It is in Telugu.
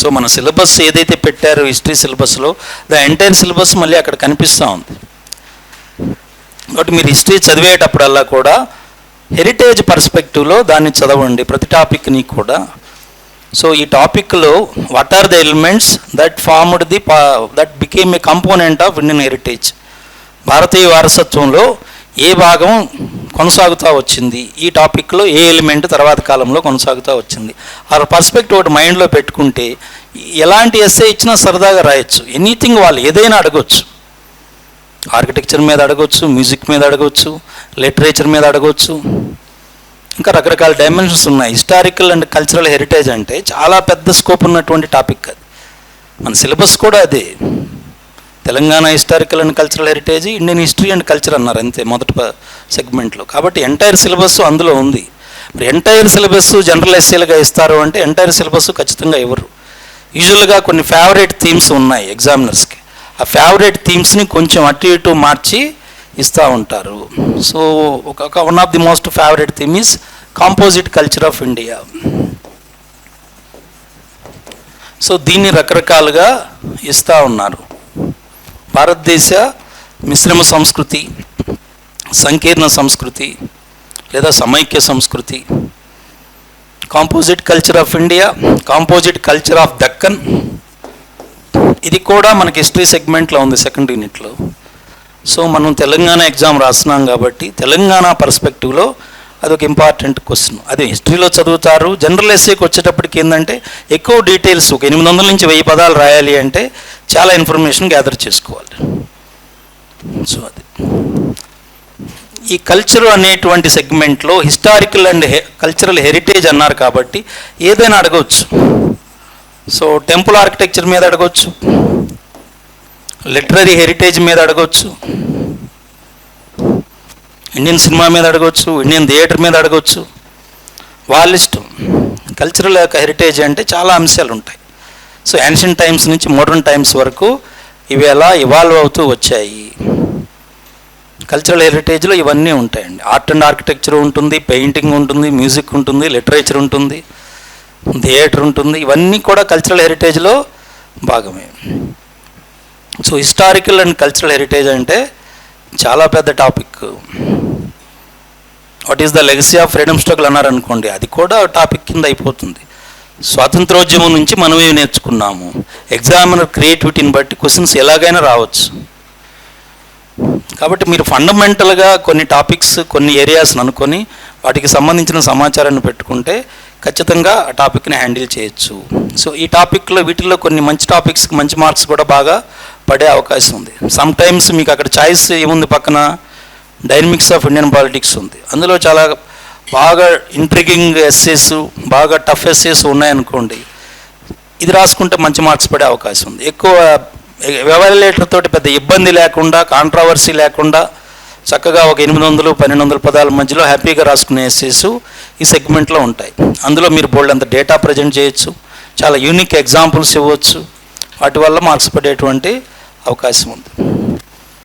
సో మన సిలబస్ ఏదైతే పెట్టారో హిస్టరీ సిలబస్లో ద ఎంటైర్ సిలబస్ మళ్ళీ అక్కడ కనిపిస్తూ ఉంది. కాబట్టి మీరు హిస్టరీ చదివేటప్పుడల్లా కూడా హెరిటేజ్ పర్స్పెక్టివ్లో దాన్ని చదవండి. ప్రతి టాపిక్ని కూడా. సో ఈ టాపిక్లో what are the elements that formed the that became a component of Indian heritage భారతీయ వారసత్వంలో ఏ భాగం కొనసాగుతూ వచ్చింది. ఈ టాపిక్లో ఏ ఎలిమెంట్ తర్వాత కాలంలో కొనసాగుతూ వచ్చింది. ఆ పర్స్పెక్టివ్ ఒకటి మైండ్లో పెట్టుకుంటే ఎలాంటి ఎస్ఏ ఇచ్చినా సరదాగా రాయొచ్చు. ఎనీథింగ్ వాళ్ళు ఏదైనా అడగవచ్చు ఆర్కిటెక్చర్ మీద అడగవచ్చు మ్యూజిక్ మీద అడగవచ్చు లిటరేచర్ మీద అడగవచ్చు ఇంకా రకరకాల డైమెన్షన్స్ ఉన్నాయి. హిస్టారికల్ అండ్ కల్చరల్ హెరిటేజ్ అంటే చాలా పెద్ద స్కోప్ ఉన్నటువంటి టాపిక్ అది. మన సిలబస్ కూడా అదే. Telangana historical and cultural heritage Indian history and culture అన్నారు అంతే మొదటి సెగ్మెంట్లో కాబట్టి ఎంటైర్ సిలబస్ అందులో ఉంది. మరి ఎంటైర్ సిలబస్ జనరల్ ఎస్సీలుగా ఇస్తారు అంటే ఎంటైర్ సిలబస్ ఖచ్చితంగా ఇవ్వరు. యూజువల్గా కొన్ని ఫేవరెట్ థీమ్స్ ఉన్నాయి ఎగ్జామినర్స్కి ఆ ఫేవరెట్ థీమ్స్ని కొంచెం అటు ఇటు మార్చి ఇస్తూ ఉంటారు. సో ఒక one of the most favourite theme is composite culture of India so దీన్ని రకరకాలుగా ఇస్తూ ఉన్నారు. భారతదేశ మిశ్రమ సంస్కృతి సంకీర్ణ సంస్కృతి లేదా సమైక్య సంస్కృతి. Composite culture of India composite culture of Deccan ఇది కూడా మనకి హిస్టరీ సెగ్మెంట్లో ఉంది సెకండ్ యూనిట్లో సో మనం తెలంగాణ ఎగ్జామ్ రాస్తున్నాం కాబట్టి తెలంగాణ పర్స్పెక్టివ్లో అదొక ఇంపార్టెంట్ క్వశ్చన్ అదే హిస్టరీలో చదువుతారు. జనరల్ ఎస్ఏకి వచ్చేటప్పటికి ఏంటంటే ఎక్కువ డీటెయిల్స్ ఒక ఎనిమిది వందల నుంచి వెయ్యి పదాలు రాయాలి అంటే చాలా ఇన్ఫర్మేషన్ గ్యాదర్ చేసుకోవాలి. సో అది. ఈ కల్చర్ అనేటువంటి సెగ్మెంట్లో హిస్టారికల్ అండ్ కల్చరల్ హెరిటేజ్ అన్నారు కాబట్టి ఏదైనా అడగవచ్చు సో టెంపుల్ ఆర్కిటెక్చర్ మీద అడగవచ్చు లిటరరీ హెరిటేజ్ మీద అడగవచ్చు ఇండియన్ సినిమా మీద అడగవచ్చు ఇండియన్ థియేటర్ మీద అడగవచ్చు వాళ్ళ ఇష్టం. కల్చరల్ యొక్క హెరిటేజ్ అంటే చాలా అంశాలు ఉంటాయి. సో యాన్షియన్ టైమ్స్ నుంచి మోడర్న్ టైమ్స్ వరకు ఇవి ఎలా ఇవాల్వ్ అవుతూ వచ్చాయి. కల్చరల్ హెరిటేజ్లో ఇవన్నీ ఉంటాయండి. ఆర్ట్ అండ్ ఆర్కిటెక్చర్ ఉంటుంది పెయింటింగ్ ఉంటుంది మ్యూజిక్ ఉంటుంది లిటరేచర్ ఉంటుంది థియేటర్ ఉంటుంది. ఇవన్నీ కూడా కల్చరల్ హెరిటేజ్లో భాగమే. So historical and cultural heritage అంటే చాలా పెద్ద topic. What is the legacy of freedom struggle అన్నారనుకోండి అది కూడా టాపిక్ కింద అయిపోతుంది. స్వాతంత్రోద్యమం నుంచి మనమే నేర్చుకున్నాము? ఎగ్జామినర్ క్రియేటివిటీని బట్టి క్వశ్చన్స్ ఎలాగైనా రావచ్చు. కాబట్టి మీరు ఫండమెంటల్గా కొన్ని టాపిక్స్ కొన్ని ఏరియాస్ని అనుకొని వాటికి సంబంధించిన సమాచారాన్ని పెట్టుకుంటే ఖచ్చితంగా ఆ టాపిక్ని హ్యాండిల్ చేయొచ్చు. సో ఈ టాపిక్లో వీటిల్లో కొన్ని మంచి టాపిక్స్కి మంచి మార్క్స్ కూడా బాగా పడే అవకాశం ఉంది. సమ్ టైమ్స్ మీకు అక్కడ చాయిస్ ఏముంది పక్కన? డైనమిక్స్ ఆఫ్ ఇండియన్ పాలిటిక్స్ ఉంది. అందులో చాలా బాగా ఇంట్రిగింగ్ ఎస్సేస్ బాగా టఫ్ ఎస్సేస్ ఉన్నాయనుకోండి ఇది రాసుకుంటే మంచి మార్క్స్ పడే అవకాశం ఉంది. ఎక్కువ వ్యవలేటర్ తోటి పెద్ద ఇబ్బంది లేకుండా కాంట్రవర్సీ లేకుండా చక్కగా ఒక ఎనిమిది వందలు పన్నెండు వందల పదాల మధ్యలో హ్యాపీగా రాసుకునే ఎస్సేస్ ఈ సెగ్మెంట్లో ఉంటాయి. అందులో మీరు బోల్డ్ అంత డేటా ప్రజెంట్ చేయొచ్చు చాలా యూనిక్ ఎగ్జాంపుల్స్ ఇవ్వచ్చు వాటి వల్ల మార్క్స్ పడేటువంటి అవకాశం ఉంది.